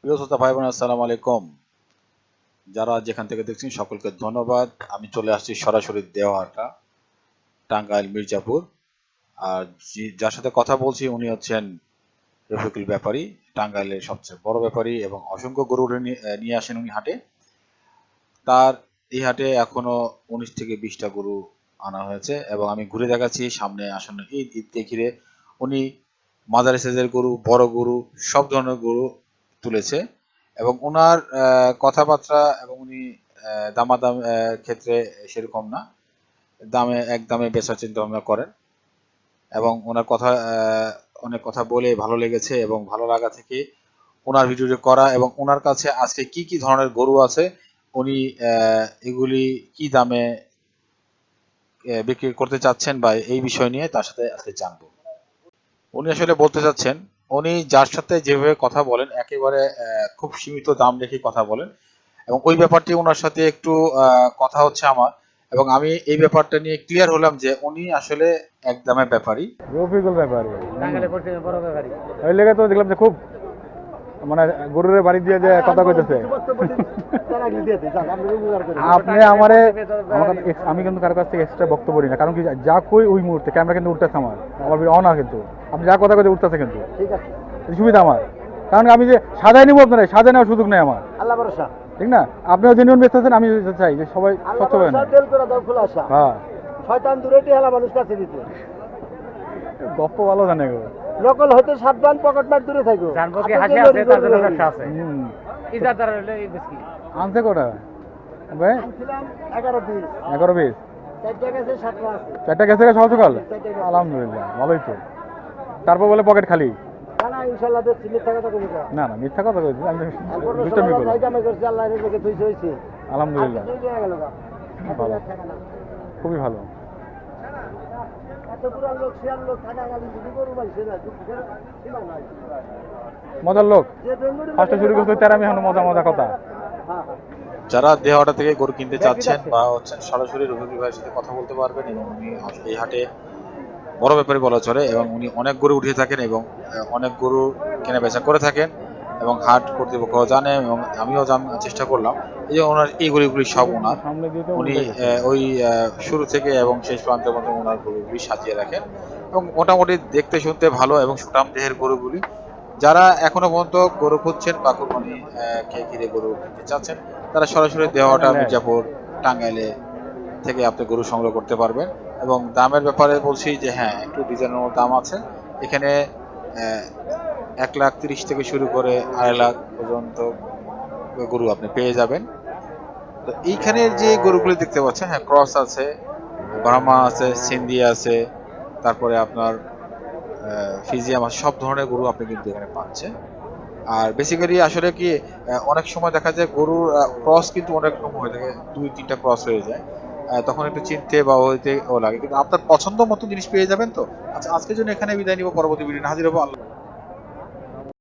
প্রিয় শ্রোতা ভাই আলাইকুম। যারা যেখান থেকে দেখছেন, সকলকে ধন্যবাদ। আমি চলে আসছি সরাসরি দেওয়াটা টাঙ্গাইল, মির্জাপুর। আর যার সাথে কথা বলছি, উনি হচ্ছেন রফিকুল ব্যাপারী, টাঙ্গাইলের সবচেয়ে বড় ব্যাপারী এবং অসংখ্য গরু নিয়ে- আসেন উনি হাটে। তার এই হাটে এখনও উনিশ থেকে বিশটা গরু আনা হয়েছে এবং আমি ঘুরে দেখাচ্ছি, সামনে আসন্ন ঈদ, ঈদকে ঘিরে। উনি মাঝারি সাইজের গরু, বড় গরু, সব ধরনের গরু তুলেছে এবং ওনার কথাবার্তা এবং উনি দামাদাম ক্ষেত্রে সেরকম না। দামে, এক দামে বেচার চিন্তা ভাবনা করেন এবং ওনার কথা অনেক কথা বলে ভালো লেগেছে এবং ভালো লাগা থেকে ওনার ভিডিওটি করা এবং ওনার কাছে আজকে কি কি ধরনের গরু আছে, উনি এগুলি কি দামে বিক্রি করতে চাচ্ছেন বা এই বিষয় নিয়ে তার সাথে আজকে জানব। উনি আসলে বলতে চাচ্ছেন উনি যার সাথে যেভাবে কথা বলেন একেবারে আহ, খুব সীমিত দাম রেখে কথা বলেন। এবং ওই ব্যাপারটি ওনার সাথে একটু আহ, কথা হচ্ছে আমার। এবং আমি এই ব্যাপারটা নিয়ে ক্লিয়ার হলাম যে উনি আসলে এক দামে ব্যাপারী। রফিকুল ব্যাপারি। ডাঙ্গালে পড়ছে বড় ব্যাপারী। ওই লেগে তো দেখলাম যে খুব মানে গরুরের বাড়ি দিয়ে যে কথা কইতেছে। আপনি আমারে আমি কিন্তু কারও কাছ থেকে এক্সট্রা বক্তব্য নিই না কারণ কি যা কই ওই মুহূর্তে ক্যামেরা কিন্তু উঠতেছে আমার। আমার অন কিন্তু। আপনি যা কথা কইতে উঠতেছে কিন্তু। ঠিক আছে। সুবিধা আমার। কারণ আমি যে সাজাই নিব আপনারা সাজাই নেওয়ার সুযোগ নেই আমার। আল্লাহ ভরসা। ঠিক না? আপনিও জেনুইন বেচতেছেন আমি চাই যে সবাই স্বচ্ছ হবে না হ্যাঁ। শয়তান দূরে টেহালা মানুষ কাছে দিতে। গপ্প ভালো জানে গো। নকল হয়তো সাবধান পকেট মার দূরে থাকো। জানব কি হাসি আছে তার জন্য ব্যবসা আছে। ইজাদার হলে এই বিস্কি আনছে কোটা? ভাই? আনছিলাম এগারো পিস। এগারো বিশ চারটা গেছে সাতটা আছে। চারটা গেছে সকাল সকাল? আলহামদুলিল্লাহ ভালোই তো। তারপর বলে পকেট খালি? না না ইনশাল্লাহ মিথ্যা কথা না। না না মিথ্যা কথা কইছি আমি দুষ্টামি করি আলহামদুলিল্লাহ। খুবই ভালো। মজার লোক। ফার্স্টে শুরু করতে তার আমি এখন মজা মজা কথা। হ্যাঁ হ্যাঁ। যারা দেওয়াটা থেকে গরু কিনতে চাচ্ছেন বা হচ্ছেন সরাসরি রফিকুল ভাইয়ের সাথে কথা বলতে পারবেন এবং উনি এই হাটে বড় ব্যাপারে বলা চলে এবং উনি অনেক গরু উঠিয়ে থাকেন এবং অনেক গরু কেনা বেচা করে থাকেন। এবং হাট কর্তৃপক্ষ জানে এবং আমিও জানার চেষ্টা করলাম। এই যে ওনার এই গরুগুলি সব ওনার। উনি ওই শুরু থেকে এবং শেষ প্রান্তের মধ্যে ওনার গরুগুলি সাজিয়ে রাখেন। এবং মোটামুটি দেখতে শুনতে ভালো এবং সুটাম দেহের গরুগুলি। যারা এখনও পর্যন্ত গরু খুঁজছেন বা কোরবানি কে ঘিরে গরু কিনতে চাচ্ছেন তারা সরাসরি দেওয়াটা মির্জাপুর টাঙ্গাইলে থেকে আপনি গরু সংগ্রহ করতে পারবেন। এবং দামের ব্যাপারে বলছি যে হ্যাঁ একটু ডিজাইনের দাম আছে। এখানে এক লাখ তিরিশ থেকে শুরু করে আড়াই লাখ পর্যন্ত গরু আপনি পেয়ে যাবেন। তো এইখানের যে গরুগুলি দেখতে পাচ্ছেন হ্যাঁ ক্রস আছে, ব্রাহ্মা আছে, সিন্ধি আছে, তারপরে আপনার ফিজিয়াম আছে, সব ধরনের গরু আপনি কিন্তু এখানে পাচ্ছেন। আর বেসিক্যালি আসলে কি অনেক সময় দেখা যায় গরুর ক্রস কিন্তু অনেক রকম হয়ে থাকে, দুই তিনটা ক্রস হয়ে যায়। তখন একটু চিনতে বা হইতে ও লাগে। কিন্তু আপনার পছন্দ মতো জিনিস পেয়ে যাবেন তো? আচ্ছা আজকের জন্য এখানে বিদায় নিব, পরবর্তী ভিডিও হাজির হব। আল্লাহ